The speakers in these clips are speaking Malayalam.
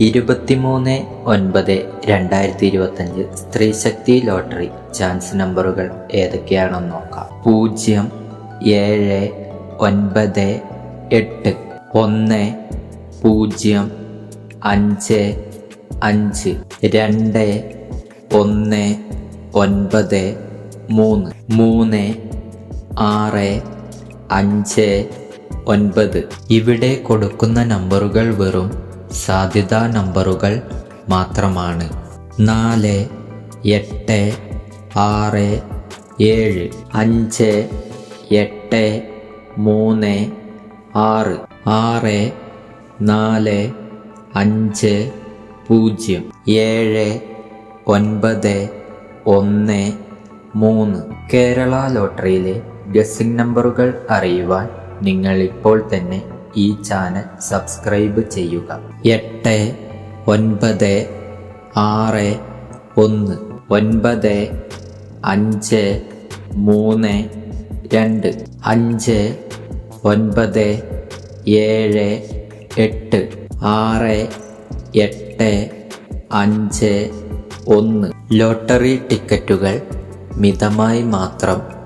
ഇരുപത്തിമൂന്ന് ഒൻപത് രണ്ടായിരത്തി ഇരുപത്തഞ്ച് സ്ത്രീ ശക്തി ലോട്ടറി ചാൻസ് നമ്പറുകൾ ഏതൊക്കെയാണെന്ന് നോക്കാം. പൂജ്യം ഏഴ് ഒൻപത് എട്ട് ഒന്ന് പൂജ്യം അഞ്ച് അഞ്ച് രണ്ട് ഒന്ന് ഒൻപത് മൂന്ന്. മൂന്ന് ആറ് അഞ്ച് ഒൻപത്. ഇവിടെ കൊടുക്കുന്ന നമ്പറുകൾ വെറും സാധ്യതാ നമ്പറുകൾ മാത്രമാണ്. നാല് എട്ട് ആറ് ഏഴ് അഞ്ച് എട്ട് മൂന്ന് ആറ് ആറ് നാല് അഞ്ച് പൂജ്യം ഏഴ് ഒൻപത് ഒന്ന് മൂന്ന്. കേരള ലോട്ടറിയിലെ ഗസിംഗ് നമ്പറുകൾ അറിയുവാൻ നിങ്ങൾ ഇപ്പോൾ തന്നെ ഈ ചാനൽ സബ്സ്ക്രൈബ് ചെയ്യുക. എട്ട് ഒൻപത് ആറ് ഒന്ന് ഒൻപത് അഞ്ച് മൂന്ന് രണ്ട് അഞ്ച് ഒൻപത് ഏഴ് എട്ട് ആറ് എട്ട് അഞ്ച് ഒന്ന്. ലോട്ടറി ടിക്കറ്റുകൾ മിതമായി മാത്രം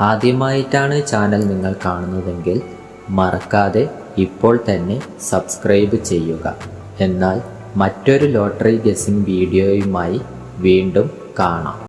ആദ്യമായിട്ടാണ് ചാനൽ നിങ്ങൾ കാണുന്നതെങ്കിൽ മറക്കാതെ ഇപ്പോൾ തന്നെ സബ്സ്ക്രൈബ് ചെയ്യുക. എന്നാൽ മറ്റൊരു ലോട്ടറി ഗസിംഗ് വീഡിയോയുമായി വീണ്ടും കാണാം.